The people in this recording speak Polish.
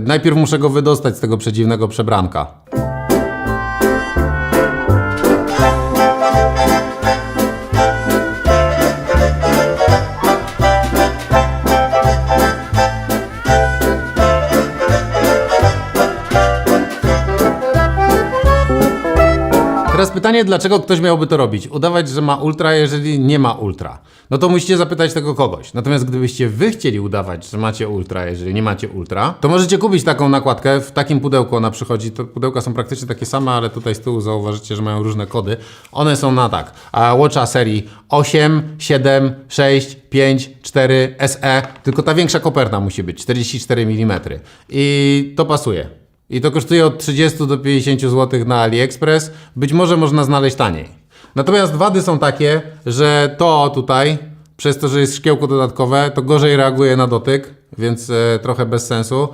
Najpierw muszę go wydostać z tego przedziwnego przebranka. Teraz pytanie, dlaczego ktoś miałby to robić? Udawać, że ma ultra, jeżeli nie ma ultra. No to musicie zapytać tego kogoś. Natomiast gdybyście wy chcieli udawać, że macie ultra, jeżeli nie macie ultra, to możecie kupić taką nakładkę. W takim pudełku ona przychodzi. To pudełka są praktycznie takie same, ale tutaj z tyłu zauważycie, że mają różne kody. One są na tak. A Watcha serii 8, 7, 6, 5, 4, SE. Tylko ta większa koperta musi być 44 mm. I to pasuje. I to kosztuje od 30 do 50 zł na AliExpress. Być może można znaleźć taniej. Natomiast wady są takie, że to tutaj, przez to, że jest szkiełko dodatkowe, to gorzej reaguje na dotyk, więc e, trochę bez sensu.